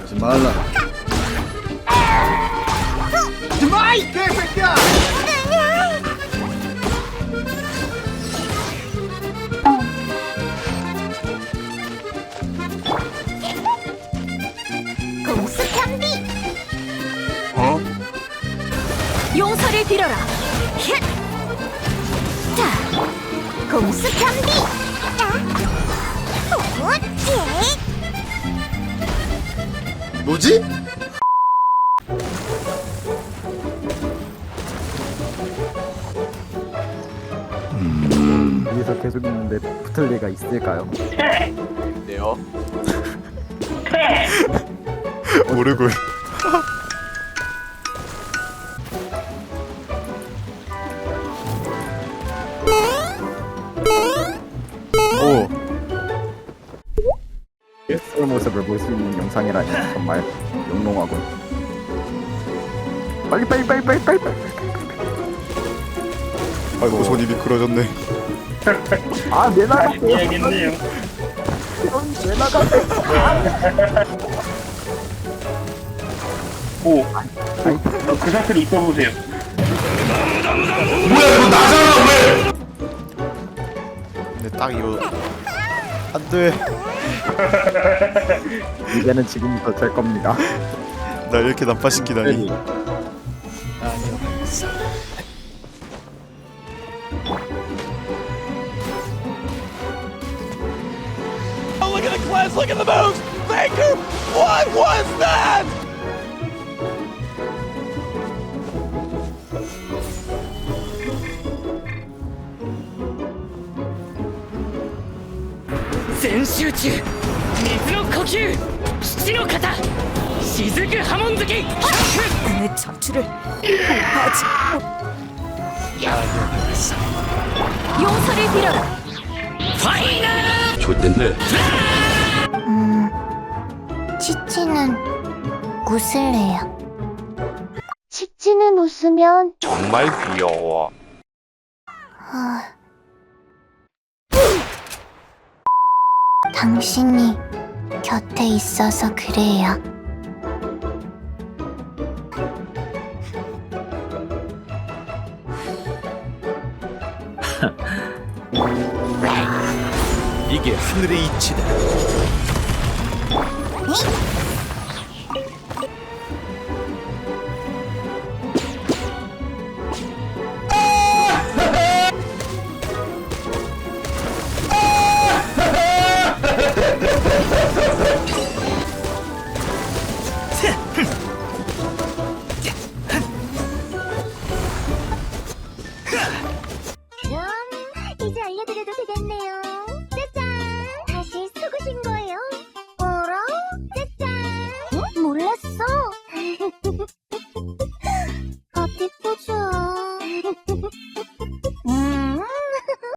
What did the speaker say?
하지 말라. 마이 개새끼야! 공수 편비 어? 용서를 빌어라 힛! 자 공수 편비 자 오지 뭐지? 여기서 계속 있는데 붙을 리가 있을까요? 네요. 모르고. 모습을 볼 수 있는 영상이라니 정말 영롱하군. 빨리 빨리 빨리 빨리 빨리 빨리. 아이고 손이 미끄러졌네. 아내 나가. 해야겠네요. 내 나가. 오, 그 상태로 입어보세요. 근데 딱 이거 안 돼. 이제는 지금부터 될 겁니다. 나 이렇게 난파시키다니. Oh, look at the class, look at the moves! Baker, what was that? 내 척추를 하지 용서를 빌어라 음, 치치는 웃을래요. 치치는 웃으면 정말 귀여워. 아... 당신이 곁에 있어서 그래요. 이게 하늘의 이치다.